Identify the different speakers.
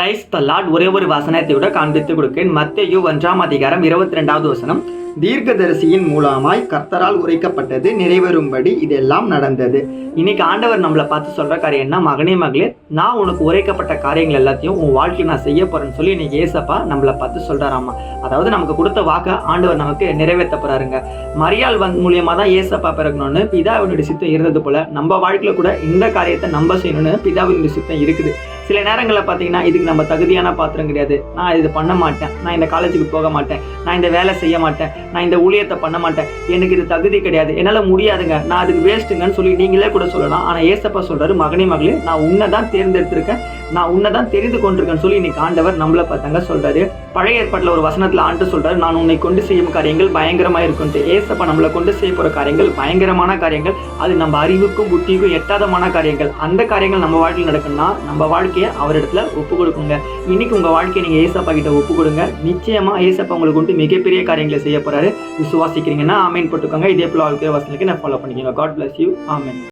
Speaker 1: Praise the Lord ஒரே ஒரு வசனத்தை விட காண்பித்து கொடுக்கிறேன். மத்தேயு ஒன்றாம் அதிகாரம் இருபத்தி ரெண்டாவது வசனம். தீர்க்கதரிசியின் மூலமாய் கர்த்தரால் உரைக்கப்பட்டது நிறைவேறும்படி இதெல்லாம் நடந்தது. இன்னைக்கு ஆண்டவர் நம்மளை பார்த்து சொல்ற காரியம் என்ன? மகனே மகளே நான் உனக்கு உரைக்கப்பட்ட காரியங்கள் எல்லாத்தையும் உன் வாழ்க்கையில் நான் செய்ய போறேன்னு சொல்லி இன்னைக்கு ஏசப்பா நம்மளை பார்த்து சொல்றாராமா. அதாவது நமக்கு கொடுத்த வாக்க ஆண்டவர் நமக்கு நிறைவேற்ற போறாருங்க. மரியாள் வந் மூலியமா தான் ஏசப்பா பிறக்கணும்னு பிதாவினுடைய சித்தம் இருந்தது போல நம்ம வாழ்க்கையில கூட இந்த காரியத்தை நம்ம செய்யணும்னு பிதாவினுடைய சித்தம் இருக்குது. சில நேரங்களில் பார்த்தீங்கன்னா இதுக்கு நம்ம தகுதியான பாத்திரம் கிடையாது. நான் இது பண்ண மாட்டேன். நான் இந்த காலேஜுக்கு போக மாட்டேன். நான் இந்த வேலை செய்ய மாட்டேன். நான் இந்த ஊழியத்தை பண்ண மாட்டேன். எனக்கு இது தகுதி கிடையாது. என்னால் முடியாதுங்க. நான் அதுக்கு வேஸ்ட்டுங்கன்னு சொல்லி நீங்களே கூட சொல்லலாம். ஆனால் ஏசப்பா சொல்றாரு மகனே மகளே நான் உன்னை தான் தேர்ந்தெடுத்திருக்கேன். நான் உன்னை தான் தெரிந்து கொண்டிருக்கேன்னு சொல்லி இன்னைக்கு ஆண்டவர் நம்மளை பார்த்தாங்க சொல்றாரு. பழைய ஏற்பாட்டில் ஒரு வசனத்தில் ஆண்டு சொல்றாரு நான் உன்னை கொண்டு செய்யும் காரியங்கள் பயங்கரமாக இருக்குன்ட்டு. ஏசப்பா நம்மளை கொண்டு செய்ய போகிற காரியங்கள் பயங்கரமான காரியங்கள். அது நம்ம அறிவுக்கும் புத்திக்கும் எட்டாதமான காரியங்கள். அந்த காரியங்கள் நம்ம வாழ்க்கையில் நடக்குன்னா நம்ம வாழ்க்கை வாழ்க்கையை அவரிடத்துல ஒப்பு கொடுக்குங்க. இன்னைக்கு உங்க வாழ்க்கையை நீங்க ஏசப்பா கிட்ட ஒப்பு கொடுங்க. நிச்சயமா ஏசப்பா உங்களுக்கு வந்து மிகப்பெரிய காரியங்களை செய்ய போறாரு. விசுவாசிக்கிறீங்கன்னா ஆமேன் போட்டுக்கோங்க. இதே போல வாழ்க்கை வசனத்துக்கு நான் ஃபாலோ பண்ணிக்கோங்க. God bless you amen